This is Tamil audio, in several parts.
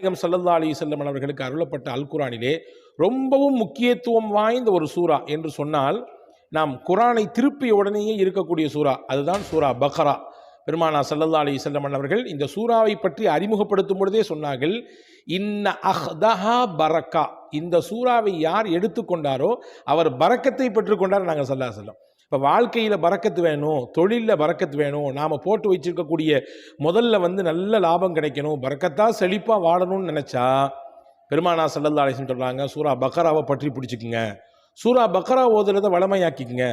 நாயகம் சல்லல்லா அலி செல்லம் அவர்களுக்கு அருளப்பட்ட அல் குரானிலே ரொம்பவும் முக்கியத்துவம் வாய்ந்த ஒரு சூரா என்று சொன்னால் நாம் குரானை திருப்பிய உடனேயே இருக்கக்கூடிய சூரா. அதுதான் சூரா பக்ரா. பெருமானா சல்லல்லா அலி செல்லம் அவர்கள் இந்த சூறாவை பற்றி அறிமுகப்படுத்தும் பொழுதே சொன்னார்கள் இன்ன அஹ்தஹா பரக்கா. இந்த சூறாவை யார் எடுத்துக்கொண்டாரோ அவர் பறக்கத்தை பெற்றுக்கொண்டார் நாங்கள் சல்லா செல்லம் இப்போ வாழ்க்கையில் பறக்கத்து வேணும் தொழிலில் பறக்கத்து வேணும் நாம் போட்டு வச்சிருக்கக்கூடிய முதல்ல வந்து நல்ல லாபம் கிடைக்கணும் பறக்கத்தா செழிப்பாக வாழணும்னு நினச்சா பெருமானா சல்லல்லா அலிஸ்லம் சொல்கிறாங்க சூரா பக்கராவை பற்றி பிடிச்சிக்குங்க. சூரா பக்கரா ஓதுறதை வளமையாக்கிக்குங்க.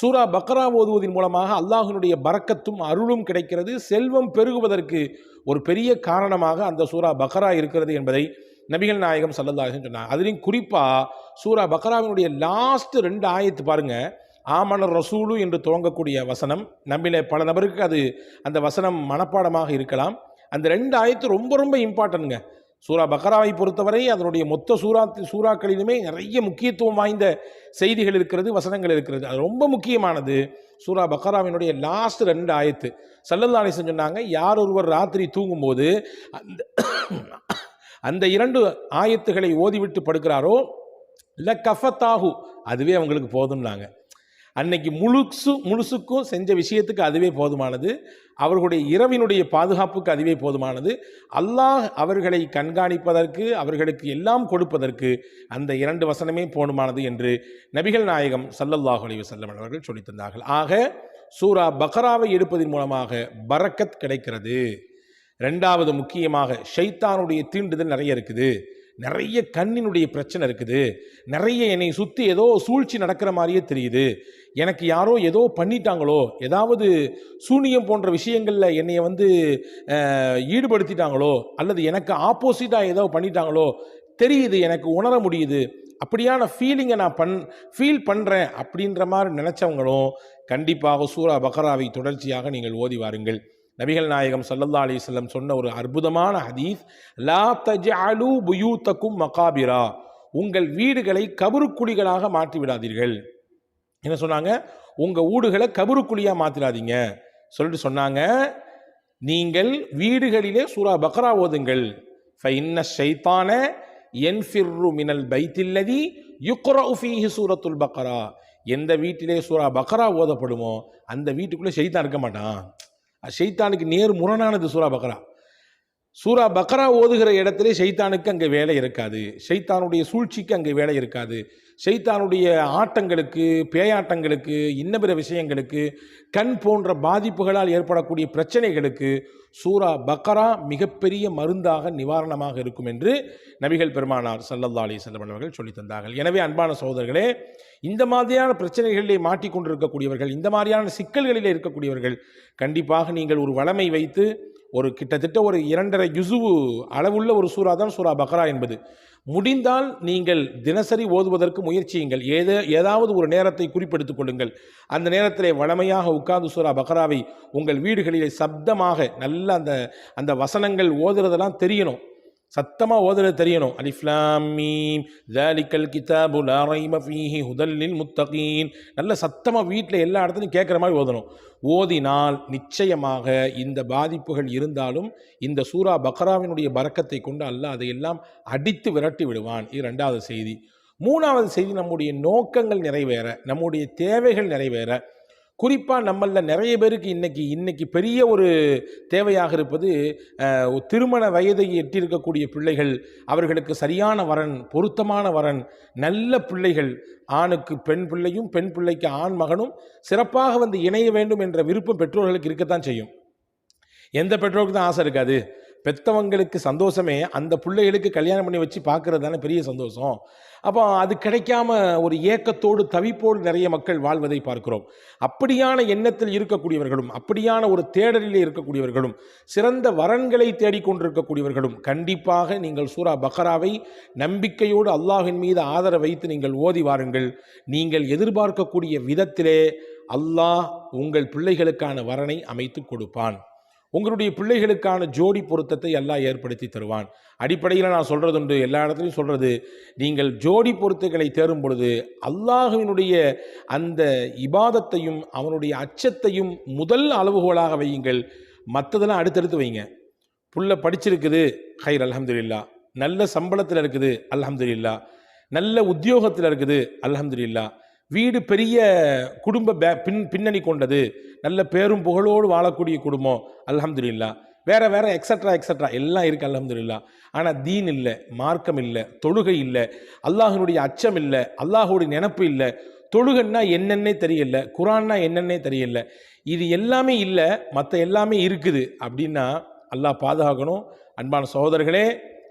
சூரா பக்கரா ஓதுவதன் மூலமாக அல்லாஹினுடைய பறக்கத்தும் அருளும் கிடைக்கிறது செல்வம் பெருகுவதற்கு ஒரு பெரிய காரணமாக அந்த சூரா பக்கரா இருக்கிறது என்பதை நபிகள் நாயகம் சல்லல்லா சொன்னாங்க. அதுலேயும் குறிப்பாக சூரா பக்கராவினுடைய லாஸ்ட் ரெண்டு ஆயத்து பாருங்கள் ஆமனர் ரசூலு என்று துவங்கக்கூடிய வசனம். நம்மில பல நபருக்கு அது அந்த வசனம் மனப்பாடமாக இருக்கலாம். அந்த ரெண்டு ஆயத்து ரொம்ப ரொம்ப இம்பார்ட்டன்ங்க. சூரா பக்ராவை பொறுத்தவரை அதனுடைய மொத்த சூரா சூறாக்களிலுமே நிறைய முக்கியத்துவம் வாய்ந்த செய்திகள் இருக்கிறது வசனங்கள் இருக்கிறது. அது ரொம்ப முக்கியமானது. சூரா பக்ராவினுடைய லாஸ்ட் ரெண்டு ஆயத்து. சல்லல்லா அலிசன் சொன்னாங்க யார் ஒருவர் ராத்திரி தூங்கும்போது அந்த அந்த இரண்டு ஆயத்துகளை ஓதிவிட்டு படுக்கிறாரோ இல்லை கஃபத்தாகு அதுவே அவங்களுக்கு போதும்னாங்க. அன்னைக்கு முழுசு முழுசுக்கும் செஞ்ச விஷயத்துக்கு அதுவே போதுமானது. அவர்களுடைய இரவினுடைய பாதுகாப்புக்கு அதுவே போதுமானது. அல்லாஹ் அவர்களை கண்காணிப்பதற்கு அவர்களுக்கு எல்லாம் கொடுப்பதற்கு அந்த இரண்டு வசனமே போதுமானது என்று நபிகள் நாயகம் சல்லல்லாஹு அலி வஸல்லம் அவர்கள் சொல்லித்தந்தார்கள் ஆக சூரா பக்ராவை எடுப்பதன் மூலமாக பரக்கத் கிடைக்கிறது. ரெண்டாவது முக்கியமாக ஷைத்தானுடைய தீண்டுதல் நிறைய இருக்குது. நிறைய கண்ணினுடைய பிரச்சனை இருக்குது. நிறைய என்னை சுற்றி ஏதோ சூழ்ச்சி நடக்கிற மாதிரியே தெரியுது. எனக்கு யாரோ ஏதோ பண்ணிட்டாங்களோ ஏதாவது சூனியம் போன்ற விஷயங்களில் என்னைய வந்து ஈடுபடுத்திட்டாங்களோ அல்லது எனக்கு ஆப்போசிட்டாக ஏதோ பண்ணிட்டாங்களோ தெரியுது எனக்கு உணர முடியுது. அப்படியான ஃபீலிங்கை நான் பண் ஃபீல் பண்ணுறேன் அப்படின்ற மாதிரி நினச்சவங்களும் கண்டிப்பாக சூரா பக்ராவை தொடர்ச்சியாக நீங்கள் ஓதி வாருங்கள். நபிகள் நாயகம் சல்லல்லா அலிஸ்லம் சொன்ன ஒரு அற்புதமான ஹதீஸ் லா தஜ்அலு புயூத்தக்கும் மகாபிரா. உங்கள் வீடுகளை கபருக்குழிகளாக மாற்றி விடாதீர்கள் என்ன சொன்னாங்க? உங்கள் ஊடுகளை கபருக்குழியாக மாற்றிடாதீங்க சொல்லிட்டு சொன்னாங்க நீங்கள் வீடுகளிலே சூரா பக்ரா ஓதுங்கள். ஃபைன்ன ஷைத்தான என்ஃபிர்ரு மினல் பைத்தில்லதி யுக்ரஃபீஹி சூரத்துல் பக்ரா. எந்த வீட்டிலே சூரா பக்ரா ஓதப்படுமோ அந்த வீட்டுக்குள்ளே ஷைத்தான் இருக்க மாட்டான். அது ஷைத்தானுக்கு நேர் முரணானது சூரா பக்ரா சூரா பக்ரா ஓதுகிற இடத்திலே ஷைத்தானுக்கு அங்கே வேலை இருக்காது. ஷைத்தானுடைய சூழ்ச்சிக்கு அங்கே வேலை இருக்காது. ஷைத்தானுடைய ஆட்டங்களுக்கு பேயாட்டங்களுக்கு இன்ன பிற விஷயங்களுக்கு கண் போன்ற பாதிப்புகளால் ஏற்படக்கூடிய பிரச்சனைகளுக்கு சூரா பக்ரா மிகப்பெரிய மருந்தாக நிவாரணமாக இருக்கும் என்று நபிகள் பெருமானார் சல்லல்லா அலி செல்லம் அவர்கள் சொல்லித் தந்தார்கள். எனவே அன்பான சகோதரர்களே இந்த மாதிரியான பிரச்சனைகளிலே மாட்டிக்கொண்டிருக்கக்கூடியவர்கள் இந்த மாதிரியான சிக்கல்களிலே இருக்கக்கூடியவர்கள் கண்டிப்பாக நீங்கள் ஒரு வளமை வைத்து ஒரு கிட்டத்தட்ட ஒரு இரண்டரை யுசுவு அளவுள்ள ஒரு சூறா தான் சூரா பக்ரா என்பது. முடிந்தால் நீங்கள் தினசரி ஓதுவதற்கு முயற்சியுங்கள். ஏதோ ஏதாவது ஒரு நேரத்தை குறிப்பெடுத்துக் கொள்ளுங்கள். அந்த நேரத்திலே வளமையாக உட்கார்ந்து சூரா பக்ராவை உங்கள் வீடுகளிலே சப்தமாக நல்ல அந்த அந்த வசனங்கள் ஓதுறதெல்லாம் தெரியணும். சத்தமாக ஓதுறது தெரியணும். அலிஃப்லாமீம் ஜாலிக்கல் கிதாபு லா ஃபீஹி ஹுதல்லில் முத்தகீன். நல்ல சத்தமாக வீட்டில் எல்லா இடத்துலையும் கேட்குற மாதிரி ஓதணும். ஓதினால் நிச்சயமாக இந்த பாதிப்புகள் இருந்தாலும் இந்த சூரா பக்ராவினுடைய பறக்கத்தை கொண்டு அல்லாஹ் அதையெல்லாம் அடித்து விரட்டி விடுவான். இது ரெண்டாவது செய்தி. மூணாவது செய்தி நம்முடைய நோக்கங்கள் நிறைவேற நம்முடைய தேவைகள் நிறைவேற. குறிப்பாக நம்மளில் நிறைய பேருக்கு இன்னைக்கு இன்னைக்கு பெரிய ஒரு தேவையாக இருப்பது திருமண வயதை எட்டியிருக்கக்கூடிய பிள்ளைகள் அவர்களுக்கு சரியான வரன் பொருத்தமான வரன் நல்ல பிள்ளைகள் ஆணுக்கு பெண் பிள்ளையும் பெண் பிள்ளைக்கு ஆண் மகனும் சிறப்பாக வந்து இணைய வேண்டும் என்ற விருப்பம் பெற்றோர்களுக்கு இருக்கத்தான் செய்யும். எந்த பெற்றோருக்கு தான் ஆசை இருக்காது? பெத்தவங்களுக்கு சந்தோஷமே அந்த பிள்ளைகளுக்கு கல்யாணம் பண்ணி வச்சு பார்க்கறது தானே பெரிய சந்தோஷம். அப்போ அது கிடைக்காம ஒரு ஏக்கத்தோடு தவிப்போடு நிறைய மக்கள் வாழ்வதை பார்க்கிறோம். அப்படியான எண்ணத்தில் இருக்கக்கூடியவர்களும் அப்படியான ஒரு தேடலில் இருக்கக்கூடியவர்களும் சிறந்த வரன்களை தேடிக்கொண்டிருக்கக்கூடியவர்களும் கண்டிப்பாக நீங்கள் சூரா பக்ராவை நம்பிக்கையோடு அல்லாஹின் மீது ஆதரவு வைத்து நீங்கள் ஓதி வாருங்கள். நீங்கள் எதிர்பார்க்கக்கூடிய விதத்திலே அல்லாஹ் உங்கள் பிள்ளைகளுக்கான வரனை அமைத்து கொடுப்பான். உங்களுடைய பிள்ளைகளுக்கான ஜோடி பொருத்தத்தை எல்லாம் ஏற்படுத்தி தருவான். அடிப்படையில் நான் சொல்கிறது உண்டு. எல்லா இடத்துலையும் சொல்கிறது நீங்கள் ஜோடி பொருத்துகளை தேரும் பொழுது அல்லாஹுவினுடைய அந்த இபாதத்தையும் அவனுடைய அச்சத்தையும் முதல் அளவுகோலாக வையுங்கள். மற்றதெல்லாம் அடுத்தடுத்து வைங்க. புள்ள படிச்சிருக்குது ஹைர் அலமதுல்லா நல்ல சம்பளத்தில் இருக்குது அலமதுல்லா நல்ல உத்தியோகத்தில் இருக்குது அலமதுல்லா வீடு பெரிய குடும்ப பே பின் பின்னணி கொண்டது. நல்ல பேரும் புகழோடு வாழக்கூடிய குடும்பம். அல்ஹம்துலில்லா. வேற வேற எக்ஸட்ரா எக்ஸட்ரா எல்லாம் இருக்கு அல்ஹம்துலில்லா. ஆனால் தீன் இல்லை மார்க்கம் இல்லை தொழுகை இல்லை அல்லாஹனுடைய அச்சம் இல்லை அல்லாஹுடைய நினப்பு இல்லை. தொழுகன்னா என்னன்னே தெரியல குரான்னா என்னன்னே தெரியல. இது எல்லாமே இல்லை மற்ற எல்லாமே இருக்குது. அப்படின்னா அல்லாஹ் பாதுகாக்கணும். அன்பான சகோதரர்களே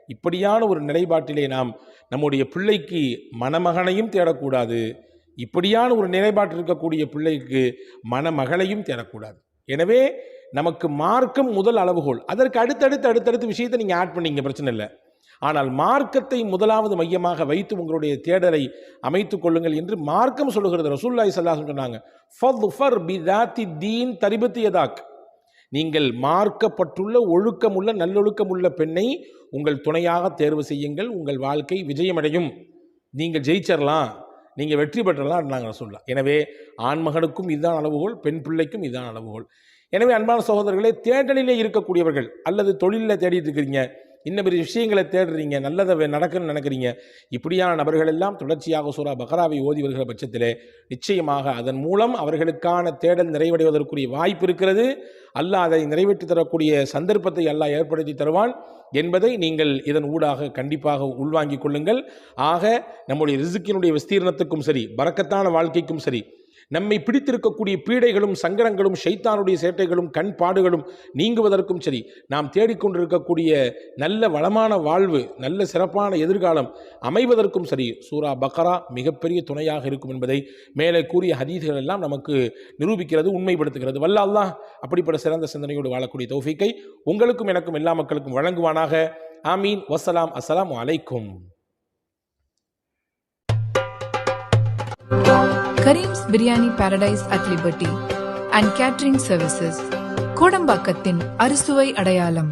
இப்படியான ஒரு நிலைப்பாட்டிலே நாம் நம்முடைய பிள்ளைக்கு மணமகனையும் தேடக்கூடாது. இப்படியான ஒரு நிலைப்பாட்டில் இருக்கக்கூடிய பிள்ளைக்கு மணமகளையும் தேடக்கூடாது. எனவே நமக்கு மார்க்கம் முதல் அளவுகோல். அதற்கு அடுத்தடுத்து அடுத்தடுத்து விஷயத்தை நீங்கள் ஆட் பண்ணீங்க பிரச்சனை இல்லை. ஆனால் மார்க்கத்தை முதலாவது மையமாக வைத்து உங்களுடைய தேடலை அமைத்துக் கொள்ளுங்கள் என்று மார்க்கம் சொல்லுகிறது. ரசூல்லாய் சல்லாஹ் சொன்னாங்க ஃபர் பிதாத்தி தீன் தரிபத்தியதாக் நீங்கள் மார்க்கப்பட்டுள்ள ஒழுக்கமுள்ள நல்லொழுக்கமுள்ள பெண்ணை உங்கள் துணையாக தேர்வு செய்யுங்கள். உங்கள் வாழ்க்கை விஜயமடையும். நீங்கள் ஜெயிச்சிடலாம் நீங்கள் வெற்றி பெற்றலாம் நாங்கள் சொல்லலாம் எனவே ஆண்மகனுக்கும் இதுதான் அளவுகோல் பெண் பிள்ளைக்கும் இதுதான் அளவுகோல். எனவே அன்பான சகோதரர்களே தேடலிலே இருக்கக்கூடியவர்கள் அல்லது தொழிலில் தேடிட்டு இருக்கிறீங்க இன்னும் பெரிய விஷயங்களை தேடுறீங்க நல்லதை நடக்குன்னு நினைக்கிறீங்க இப்படியான நபர்கள் எல்லாம் தொடர்ச்சியாக சூரா பக்ராவை ஓதி வருகிற பட்சத்திலே நிச்சயமாக அதன் மூலம் அவர்களுக்கான தேடல் நிறைவடைவதற்குரிய வாய்ப்பு இருக்கிறது. அல்லாஹ் அதை நிறைவேற்றி தரக்கூடிய சந்தர்ப்பத்தை அல்லாஹ் ஏற்படுத்தி தருவான் என்பதை நீங்கள் இதன் ஊடாக கண்டிப்பாக உள்வாங்கிக் கொள்ளுங்கள். ஆக நம்முடைய ரிசுக்கினுடைய விஸ்தீர்ணத்துக்கும் சரி பறக்கத்தான வாழ்க்கைக்கும் சரி நம்மை பிடித்திருக்கக்கூடிய பீடைகளும் சங்கடங்களும் ஷைத்தானுடைய சேட்டைகளும் கண் பாடுகளும் நீங்குவதற்கும் சரி நாம் தேடிக்கொண்டிருக்கக்கூடிய நல்ல வளமான வாழ்வு நல்ல சிறப்பான எதிர்காலம் அமைவதற்கும் சரி சூரா பக்ரா மிகப்பெரிய துணையாக இருக்கும் என்பதை மேலே கூறிய ஹதீதுகள் எல்லாம் நமக்கு நிரூபிக்கிறது உண்மைப்படுத்துகிறது. வல்ல அல்லாஹ் அப்படிப்பட்ட சிறந்த சிந்தனையோடு வாழக்கூடிய தௌஃபிக்கை உங்களுக்கும் எனக்கும் எல்லா மக்களுக்கும் வழங்குவானாக. ஆமீன். வசலாம் அஸ்லாம் அலைக்கும். Karim's biryani paradise at liberty and catering services கோடம்பாக்கத்தின் அறுசுவை அடையாளம்